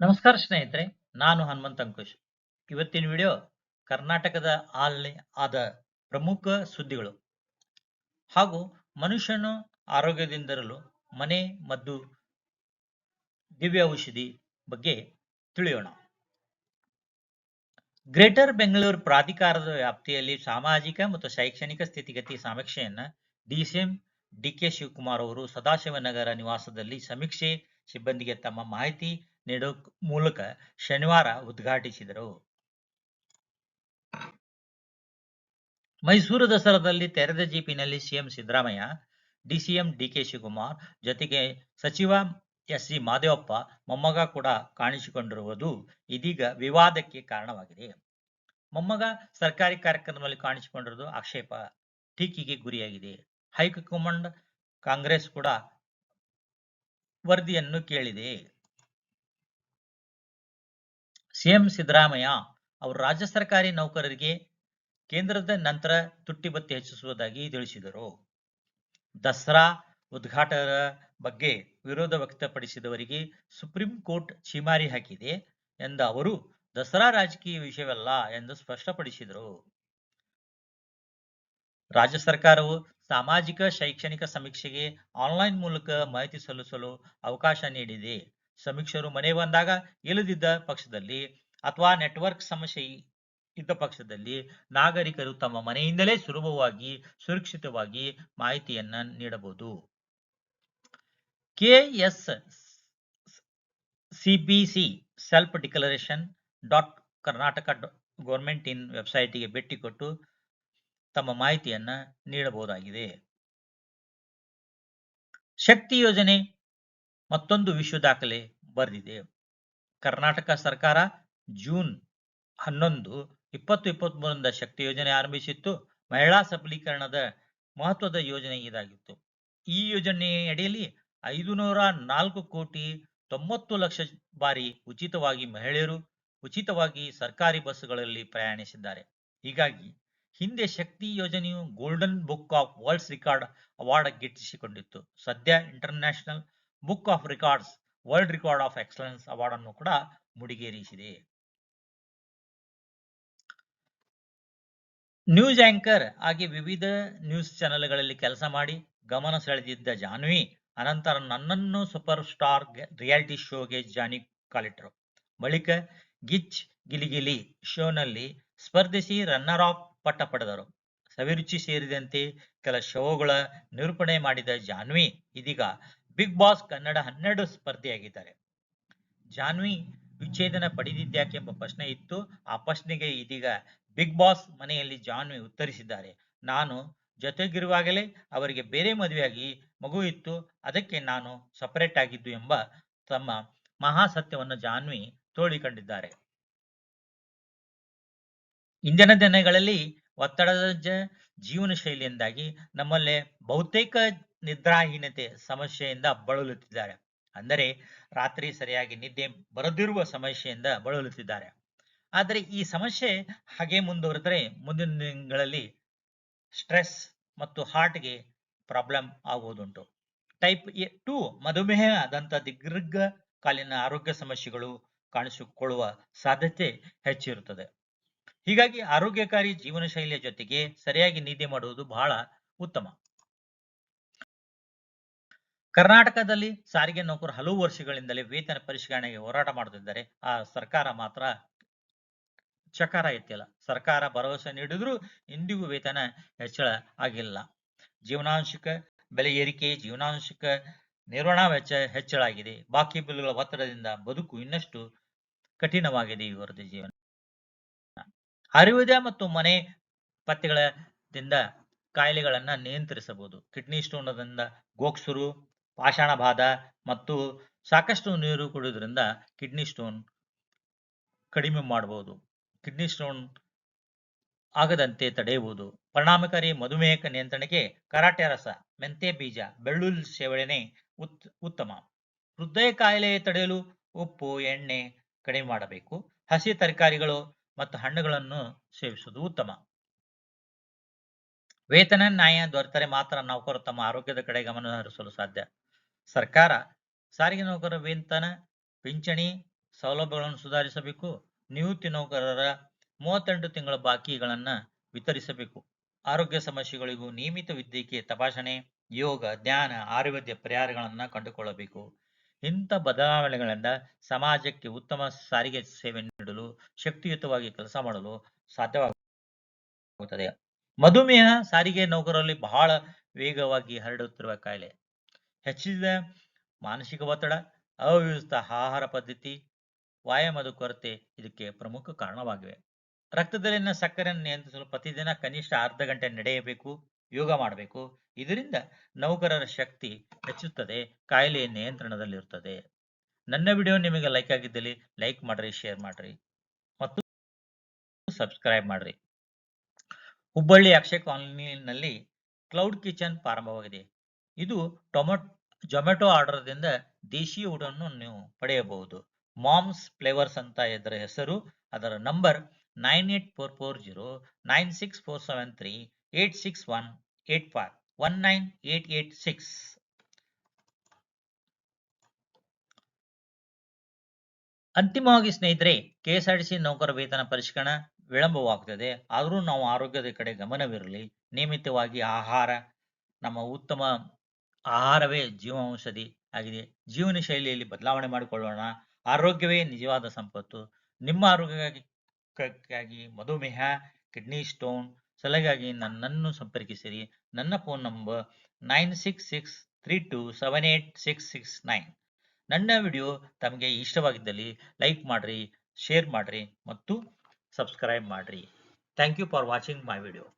ನಮಸ್ಕಾರ ಸ್ನೇಹಿತರೆ, ನಾನು ಹನುಮಂತ ಅಂಕುಶ್. ಇವತ್ತಿನ ವಿಡಿಯೋ ಕರ್ನಾಟಕದ ಆಲ್ ಆದ ಪ್ರಮುಖ ಸುದ್ದಿಗಳು. ಹಾಗೂ ಮನುಷ್ಯನು ಆರೋಗ್ಯದಿಂದಿರಲು ಮನೆ ಮದ್ದು ದಿವ್ಯ ಔಷಧಿ ಬಗ್ಗೆ ತಿಳಿಯೋಣ. ಗ್ರೇಟರ್ ಬೆಂಗಳೂರು ಪ್ರಾಧಿಕಾರದ ವ್ಯಾಪ್ತಿಯಲ್ಲಿ ಸಾಮಾಜಿಕ ಮತ್ತು ಶೈಕ್ಷಣಿಕ ಸ್ಥಿತಿಗತಿ ಸಮೀಕ್ಷೆಯನ್ನ ಡಿಸಿಎಂ ಡಿಕೆ ಶಿವಕುಮಾರ್ ಅವರು ಸದಾಶಿವನಗರ ನಿವಾಸದಲ್ಲಿ ಸಮೀಕ್ಷೆ ಸಿಬ್ಬಂದಿಗೆ ತಮ್ಮ ಮಾಹಿತಿ ನೀಡೋ ಮೂಲಕ ಶನಿವಾರ ಉದ್ಘಾಟಿಸಿದರು. ಮೈಸೂರು ದಸರಾದಲ್ಲಿ ತೆರೆದ ಜೀಪಿನಲ್ಲಿ CM Siddaramaiah, DCM DK Shivakumar ಜೊತೆಗೆ ಸಚಿವ ಎಸ್ ಸಿ ಮಾದೇವಪ್ಪ ಮೊಮ್ಮಗ ಕೂಡ ಕಾಣಿಸಿಕೊಂಡಿರುವುದು ಇದೀಗ ವಿವಾದಕ್ಕೆ ಕಾರಣವಾಗಿದೆ. ಮೊಮ್ಮಗ ಸರ್ಕಾರಿ ಕಾರ್ಯಕ್ರಮದಲ್ಲಿ ಕಾಣಿಸಿಕೊಂಡಿರುವುದು ಆಕ್ಷೇಪ ಟೀಕೆಗೆ ಗುರಿಯಾಗಿದೆ. ಹೈಕಮಾಂಡ್ ಕಾಂಗ್ರೆಸ್ ಕೂಡ ವರದಿಯನ್ನು ಕೇಳಿದೆ. ಸಿಎಂ ಸಿದ್ದರಾಮಯ್ಯ ಅವರು ರಾಜ್ಯ ಸರ್ಕಾರಿ ನೌಕರರಿಗೆ ಕೇಂದ್ರದ ನಂತರ ತುಟ್ಟಿ ಬತ್ತಿ ಹೆಚ್ಚಿಸುವುದಾಗಿ ತಿಳಿಸಿದರು. ದಸರಾ ಉದ್ಘಾಟನೆ ಬಗ್ಗೆ ವಿರೋಧ ವ್ಯಕ್ತಪಡಿಸಿದವರಿಗೆ ಸುಪ್ರೀಂ ಕೋರ್ಟ್ ಛೀಮಾರಿ ಹಾಕಿದೆ ಎಂದ ಅವರು, ದಸರಾ ರಾಜಕೀಯ ವಿಷಯವಲ್ಲ ಎಂದು ಸ್ಪಷ್ಟಪಡಿಸಿದರು. ರಾಜ್ಯ ಸರ್ಕಾರವು ಸಾಮಾಜಿಕ, ಶೈಕ್ಷಣಿಕ ಸಮೀಕ್ಷೆಗೆ ಆನ್ಲೈನ್ ಮೂಲಕ ಮಾಹಿತಿ ಸಲ್ಲಿಸಲು ಅವಕಾಶ ನೀಡಿದೆ. ಸಮೀಕ್ಷರು ಮನೆ ಬಂದಾಗ ಇಲ್ಲದಿದ್ದ ಪಕ್ಷದಲ್ಲಿ ಅಥವಾ ನೆಟ್ವರ್ಕ್ ಸಮಸ್ಯೆ ಇದ್ದ ಪಕ್ಷದಲ್ಲಿ ನಾಗರಿಕರು ತಮ್ಮ ಮನೆಯಿಂದಲೇ ಸುಲಭವಾಗಿ, ಸುರಕ್ಷಿತವಾಗಿ ಮಾಹಿತಿಯನ್ನ ನೀಡಬಹುದು. KS CBC self declaration dot Karnataka government in ವೆಬ್ಸೈಟ್ಗೆ ಭೇಟಿ ಕೊಟ್ಟು ತಮ್ಮ ಮಾಹಿತಿಯನ್ನ ನೀಡಬಹುದಾಗಿದೆ. ಶಕ್ತಿ ಯೋಜನೆ ಮತ್ತೊಂದು ವಿಶ್ವ ದಾಖಲೆ ಬರೆದಿದೆ. ಕರ್ನಾಟಕ ಸರ್ಕಾರ ಜೂನ್ ಹನ್ನೊಂದು ಇಪ್ಪತ್ತು ಇಪ್ಪತ್ತ್ ಮೂರರಿಂದ ಶಕ್ತಿ ಯೋಜನೆ ಆರಂಭಿಸಿತ್ತು. ಮಹಿಳಾ ಸಬಲೀಕರಣದ ಮಹತ್ವದ ಯೋಜನೆ ಇದಾಗಿತ್ತು. ಈ ಯೋಜನೆಯಡಿಯಲ್ಲಿ ಐದುನೂರ ನಾಲ್ಕು ಕೋಟಿ ತೊಂಬತ್ತು ಲಕ್ಷ ಬಾರಿ ಉಚಿತವಾಗಿ ಮಹಿಳೆಯರು ಉಚಿತವಾಗಿ ಸರ್ಕಾರಿ ಬಸ್ಗಳಲ್ಲಿ ಪ್ರಯಾಣಿಸಿದ್ದಾರೆ. ಹೀಗಾಗಿ ಹಿಂದೆ ಶಕ್ತಿ ಯೋಜನೆಯು golden book of worlds record award ಗಿಟ್ಟಿಸಿಕೊಂಡಿತ್ತು. ಸದ್ಯ international book of records world record of excellence award ಅನ್ನು ಕೂಡ ಮುಡಿಗೇರಿಸಿದೆ. ನ್ಯೂಸ್ ಆಂಕರ್ ಆಗಿ ವಿವಿಧ ನ್ಯೂಸ್ ಚಾನೆಲ್ಗಳಲ್ಲಿ ಕೆಲಸ ಮಾಡಿ ಗಮನ ಸೆಳೆದಿದ್ದ ಜಾನ್ವಿ, ಅನಂತರ ನನ್ನನ್ನು ಸೂಪರ್ ಸ್ಟಾರ್ ರಿಯಾಲಿಟಿ ಶೋಗೆ ಜಾನಿ ಕಾಲಿಟ್ಟರು ಬಳಿಕ ಗಿಚ್ ಗಿಲಿಗಿಲಿ ಶೋನಲ್ಲಿ ಸ್ಪರ್ಧಿಸಿ ರನ್ನರ್ ಆಫ್ ಪಟ್ಟ ಪಡೆದರು. ಸವಿರುಚಿ ಸೇರಿದಂತೆ ಕೆಲ ಶೋಗಳ ನಿರೂಪಣೆ ಮಾಡಿದ ಜಾನ್ವಿ, ಇದೀಗ ಬಿಗ್ ಬಾಸ್ ಕನ್ನಡ ಹನ್ನೆರಡು ಸ್ಪರ್ಧಿಯಾಗಿದ್ದಾರೆ. ಜಾನ್ವಿ ವಿಚ್ಛೇದನ ಪಡೆದಿದ್ಯಾಕೆಂಬ ಪ್ರಶ್ನೆ ಇತ್ತು. ಆ ಪ್ರಶ್ನೆಗೆ ಇದೀಗ ಬಿಗ್ ಬಾಸ್ ಮನೆಯಲ್ಲಿ ಜಾನ್ವಿ ಉತ್ತರಿಸಿದ್ದಾರೆ. ನಾನು ಜೊತೆಗಿರುವಾಗಲೇ ಅವರಿಗೆ ಬೇರೆ ಮದುವೆಯಾಗಿ ಮಗು ಇತ್ತು. ಅದಕ್ಕೆ ನಾನು ಸಪರೇಟ್ ಆಗಿದ್ದು ಎಂಬ ತಮ್ಮ ಮಹಾಸತ್ಯವನ್ನು ಜಾನ್ವಿ ತೋಳಿಕೊಂಡಿದ್ದಾರೆ. ಇಂದಿನ ದಿನಗಳಲ್ಲಿ ಒತ್ತಡದ ಜೀವನ ಶೈಲಿಯಿಂದಾಗಿ ನಮ್ಮಲ್ಲಿ ಬಹುತೇಕ ನಿದ್ರಾಹೀನತೆ ಸಮಸ್ಯೆಯಿಂದ ಬಳಲುತ್ತಿದ್ದಾರೆ. ಅಂದರೆ ರಾತ್ರಿ ಸರಿಯಾಗಿ ನಿದ್ದೆ ಬರದಿರುವ ಸಮಸ್ಯೆಯಿಂದ ಬಳಲುತ್ತಿದ್ದಾರೆ. ಆದರೆ ಈ ಸಮಸ್ಯೆ ಹಾಗೆ ಮುಂದುವರೆದರೆ ಮುಂದಿನ ದಿನಗಳಲ್ಲಿ ಸ್ಟ್ರೆಸ್ ಮತ್ತು ಹಾರ್ಟ್ಗೆ ಪ್ರಾಬ್ಲಮ್ ಆಗುವುದುಂಟು. ಟೈಪ್ ಎ ಟು ಮಧುಮೇಹದಂಥ ದೀರ್ಘಕಾಲೀನ ಆರೋಗ್ಯ ಸಮಸ್ಯೆಗಳು ಕಾಣಿಸಿಕೊಳ್ಳುವ ಸಾಧ್ಯತೆ ಹೆಚ್ಚಿರುತ್ತದೆ. ಹೀಗಾಗಿ ಆರೋಗ್ಯಕಾರಿ ಜೀವನ ಶೈಲಿಯ ಜೊತೆಗೆ ಸರಿಯಾಗಿ ನಿದ್ದೆ ಮಾಡುವುದು ಬಹಳ ಉತ್ತಮ. ಕರ್ನಾಟಕದಲ್ಲಿ ಸಾರಿಗೆ ನೌಕರರು ಹಲವು ವರ್ಷಗಳಿಂದಲೇ ವೇತನ ಪರಿಷ್ಕರಣೆಗೆ ಹೋರಾಟ ಮಾಡುತ್ತಿದ್ದಾರೆ. ಆ ಸರ್ಕಾರ ಮಾತ್ರ ಚಕಾರ ಎತ್ತಿಲ್ಲ. ಸರ್ಕಾರ ಭರವಸೆ ನೀಡಿದ್ರು ಇಂದಿಗೂ ವೇತನ ಹೆಚ್ಚಳ ಆಗಿಲ್ಲ. ಜೀವನಾಂಶಿಕ ಬೆಲೆ ಏರಿಕೆ, ಜೀವನಾಂಶಿಕ ನಿರ್ವಹಣಾ ವೆಚ್ಚ ಹೆಚ್ಚಳ ಆಗಿದೆ. ಬಾಕಿ ಬಿಲ್ಗಳ ಒತ್ತಡದಿಂದ ಬದುಕು ಇನ್ನಷ್ಟು ಕಠಿಣವಾಗಿದೆ ಇವರದ ಜೀವನ. ಆಯುರ್ವೇದ ಮತ್ತು ಮನೆ ಪತ್ತೆಗಳಿಂದ ಕಾಯಿಲೆಗಳನ್ನ ನಿಯಂತ್ರಿಸಬಹುದು. ಕಿಡ್ನಿ ಸ್ಟೋನದಿಂದ ಗೋಕ್ಸುರು ಪಾಷಾಣಬಾಧ ಮತ್ತು ಸಾಕಷ್ಟು ನೀರು ಕುಡಿಯೋದ್ರಿಂದ ಕಿಡ್ನಿ ಸ್ಟೋನ್ ಕಡಿಮೆ ಮಾಡಬಹುದು ಕಿಡ್ನಿ ಸ್ಟೋನ್ ಆಗದಂತೆ ತಡೆಯಬಹುದು ಪರಿಣಾಮಕಾರಿ ಮಧುಮೇಹ ನಿಯಂತ್ರಣಕ್ಕೆ ಕರಾಟೆ ರಸ, ಮೆಂತೆ ಬೀಜ, ಬೆಳ್ಳುಳ್ಳಿ ಸೇವನೆ ಉತ್, ಉತ್ತಮ. ಹೃದಯ ಕಾಯಿಲೆ ತಡೆಯಲು ಉಪ್ಪು, ಎಣ್ಣೆ ಕಡಿಮೆ ಮಾಡಬೇಕು. ಹಸಿ ತರಕಾರಿಗಳು ಮತ್ತು ಹಣ್ಣುಗಳನ್ನು ಸೇವಿಸುವುದು ಉತ್ತಮ. ವೇತನ, ನ್ಯಾಯ, ದೊರೆತರೆ ಮಾತ್ರ ನೌಕರರು ತಮ್ಮ ಆರೋಗ್ಯದ ಕಡೆ ಗಮನ ಹರಿಸಲು ಸಾಧ್ಯ. ಸರ್ಕಾರ ಸಾರಿಗೆ ನೌಕರರ ವೇತನ, ಪಿಂಚಣಿ ಸೌಲಭ್ಯಗಳನ್ನು ಸುಧಾರಿಸಬೇಕು. ನಿವೃತ್ತಿ ನೌಕರರ ಮೂವತ್ತೆಂಟು ತಿಂಗಳ ಬಾಕಿಗಳನ್ನು ವಿತರಿಸಬೇಕು. ಆರೋಗ್ಯ ಸಮಸ್ಯೆಗಳಿಗೂ ನಿಯಮಿತ ವೈದ್ಯಕೀಯ ತಪಾಸಣೆ, ಯೋಗ, ಧ್ಯಾನ, ಆಯುರ್ವೇದ ಪರಿಹಾರಗಳನ್ನು ಕಂಡುಕೊಳ್ಳಬೇಕು. ಇಂಥ ಬದಲಾವಣೆಗಳಿಂದ ಸಮಾಜಕ್ಕೆ ಉತ್ತಮ ಸಾರಿಗೆ ಸೇವೆ ನೀಡಲು, ಶಕ್ತಿಯುತವಾಗಿ ಕೆಲಸ ಮಾಡಲು ಸಾಧ್ಯವಾಗುತ್ತದೆ. ಮಧುಮೇಹ ಸಾರಿಗೆ ನೌಕರರಲ್ಲಿ ಬಹಳ ವೇಗವಾಗಿ ಹರಡುತ್ತಿರುವ ಕಾಯಿಲೆ. ಹೆಚ್ಚಿದ ಮಾನಸಿಕ ಒತ್ತಡ ಅವ್ಯವಸ್ಥ ಆಹಾರ ಪದ್ಧತಿ, ವ್ಯಾಯಾಮದ ಕೊರತೆ ಇದಕ್ಕೆ ಪ್ರಮುಖ ಕಾರಣವಾಗಿವೆ. ರಕ್ತದಲ್ಲಿನ ಸಕ್ಕರೆಯನ್ನು ನಿಯಂತ್ರಿಸಲು ಪ್ರತಿದಿನ ಕನಿಷ್ಠ ಅರ್ಧ ಗಂಟೆ ನಡೆಯಬೇಕು, ಯೋಗ ಮಾಡಬೇಕು. ಇದರಿಂದ ನೌಕರರ ಶಕ್ತಿ ಹೆಚ್ಚುತ್ತದೆ ಕಾಯಿಲೆಯ ನಿಯಂತ್ರಣದಲ್ಲಿರುತ್ತದೆ. ನನ್ನ ವಿಡಿಯೋ ನಿಮಗೆ ಲೈಕ್ ಆಗಿದ್ದಲ್ಲಿ ಲೈಕ್ ಮಾಡ್ರಿ, ಶೇರ್ ಮಾಡ್ರಿ ಮತ್ತು ಸಬ್ಸ್ಕ್ರೈಬ್ ಮಾಡ್ರಿ. ಹುಬ್ಬಳ್ಳಿ ಅಕ್ಷಯ ಕಾಲೋನಿನಲ್ಲಿ ಕ್ಲೌಡ್ ಕಿಚನ್ ಪ್ರಾರಂಭವಾಗಿದೆ. ಇದು ಟೊಮೊಟೊ ಜೊಮ್ಯಾಟೊ ಆರ್ಡರ್ದಿಂದ ದೇಶಿ ಊಟವನ್ನು ನೀವು ಪಡೆಯಬಹುದು. ಮಾಮ್ಸ್ ಫ್ಲೇವರ್ಸ್ ಅಂತ ಇದರ ಹೆಸರು. ಅದರ number nine eight four four zero nine six four seven three eight six one eight five one nine eight eight six. ಅಂತಿಮವಾಗಿ ಸ್ನೇಹಿತರೆ, ಕೆಎಸ್ಆರ್ಟಿಸಿ ನೌಕರ ವೇತನ ಪರಿಷ್ಕರಣ ವಿಳಂಬವಾಗುತ್ತದೆ ಆದರೂ ನಾವು ಆರೋಗ್ಯದ ಕಡೆ ಗಮನವಿರಲಿ. ನಿಯಮಿತವಾಗಿ ಆಹಾರ, ನಮ್ಮ ಉತ್ತಮ ಆಹಾರವೇ ಜೀವಾಂಶದಿ ಆಗಿದೆ. ಜೀವನ ಶೈಲಿಯಲ್ಲಿ ಬದಲಾವಣೆ ಮಾಡಿಕೊಳ್ಳೋಣ. ಆರೋಗ್ಯವೇ ನಿಜವಾದ ಸಂಪತ್ತು. ನಿಮ್ಮ ಆರೋಗ್ಯಕ್ಕಾಗಿ ಕ್ಕಾಗಿ ಮಧುಮೇಹ, ಕಿಡ್ನಿ ಸ್ಟೋನ್ ಸಲಹೆಗಾಗಿ ನನ್ನನ್ನು ಸಂಪರ್ಕಿಸಿರಿ. ನನ್ನ phone number nine six six three two seven eight six six nine. ನನ್ನ ವಿಡಿಯೋ ತಮಗೆ ಇಷ್ಟವಾಗಿದ್ದಲ್ಲಿ ಲೈಕ್ ಮಾಡಿರಿ, ಶೇರ್ ಮಾಡಿರಿ ಮತ್ತು ಸಬ್ಸ್ಕ್ರೈಬ್ ಮಾಡಿರಿ. Thank you for watching my video.